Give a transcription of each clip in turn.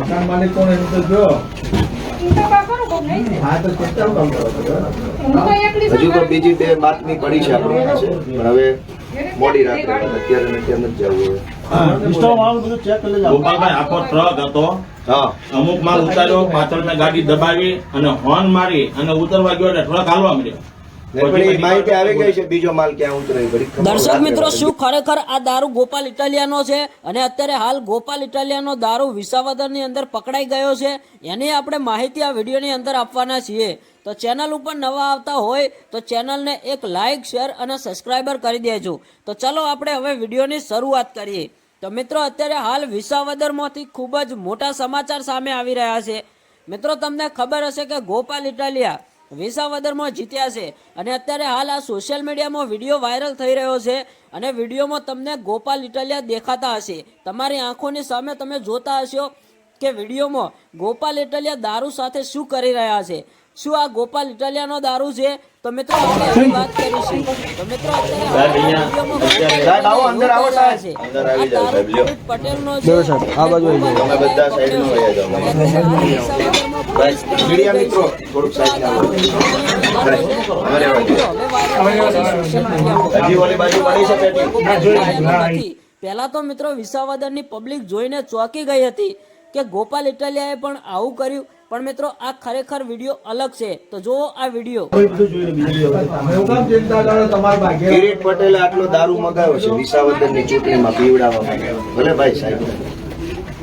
મકાન માલિક કોણ એમ તો જો. હજુ તો બીજી બે બાતમી પડી છે આપણી પાસે પણ હવે મોડી રાખે અત્યારે નથી જવું હવે આખો ટ્રક હતો. અમુક માલ ઉતાર્યો પાછળ ગાડી દબાવી અને હોર્ન મારી અને ઉતરવા ગયો એટલે ટ્રક હાલવા મળ્યો ને પણ એ માહિતી આવી ગઈ છે બીજો માલ ક્યાં ઉતરે ઘડી ખબર દર્શક મિત્રો શું ખરેખર આ દારૂ ગોપાલ ઇટાલિયાનો છે? અને અત્યારે હાલ ગોપાલ ઇટાલિયાનો દારૂ વિસાવદરની અંદર પકડાઈ ગયો છે. એની આપણે માહિતી આ વિડીયોની અંદર આપવાના છીએ. તો ચેનલ ઉપર નવા આવતા હોય તો ચેનલને એક લાઇક શેર અને સબસ્ક્રાઈબર કરી દેજો. તો ચલો આપણે હવે વિડીયોની શરૂઆત કરીએ. તો મિત્રો અત્યારે હાલ વિસાવદરમાંથી ખૂબ જ મોટા સમાચાર સામે આવી રહ્યા છે. મિત્રો તમને ખબર હશે કે ગોપાલ ઇટાલિયા વિસાવદરમાં જીત્યા છે. અને અત્યારે હાલ આ સોશિયલ મીડિયામાં વીડિયો વાયરલ થઈ રહ્યો છે અને વિડીયોમાં તમને ગોપાલ ઇટાલિયા દેખાતા હશે. તમારી આંખોની સામે તમે જોતા હશો કે વિડીયોમાં ગોપાલ ઇટાલિયા દારૂ સાથે શું કરી રહ્યા છે? શું આ ગોપાલ ઇટાલિયાનો દારૂ છે? તો મિત્રો આપણે વાત કરીશું. તો મિત્રો અત્યારે હાલ આ વિડીયોમાં આવો, અંદર આવો, સાહેબ. છે. અંદર આવી આ પટેલનો છે. તમે બધા સાઈડમાં જાઓ. મીડિયા મિત્રો થોડુંક સાઈડમાં આવો. અમારે હજી ઓલી બાજુ પડી છે પેટી? પહેલા તો મિત્રો વિસાવદરની પબ્લિક જોઈને ચોંકી ગઈ હતી કે ગોપાલ ઇટાલિયાએ પણ આવું કર્યું. પણ મિત્રો આ ખરેખર વીડિયો અલગ છે. તો જુઓ આ વીડિયો. તમે હું કામ ચિંતા કરો તમારા ભાગ્ય કિરીટ પટેલે આટલો દારૂ મગાવ્યો છે વિસાવદરની ચૂંટણીમાં પીવડાવવા ભલે ભાઈ સાહેબ.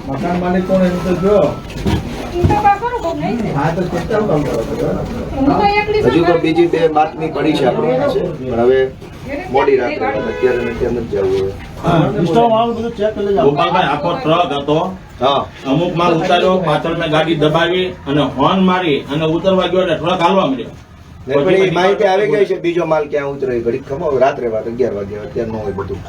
મકાન માલિક કોણ એમ તો જો ને. હજુ તો બીજી બે બાતમી પડી છે આપણી પાસે. પણ હવે મોડી રાત્રે અત્યારે ને અત્યારે નથી જવું હવે ગોપાલભાઈ આખો ટ્રક હતો. હા. અમુક માલ ઉતાર્યો પાછળ મેં ગાડી દબાવી અને હોર્ન મારી અને ઉતરવા ગયો એટલે ટ્રક હાલવા મળ્યો પણ એ માહિતી આવી ગઈ છે બીજો માલ ક્યાં ઉતરે ઘડી ખબર રાત્રે વાત અગિયાર વાગે અત્યારે ન હોય બધું.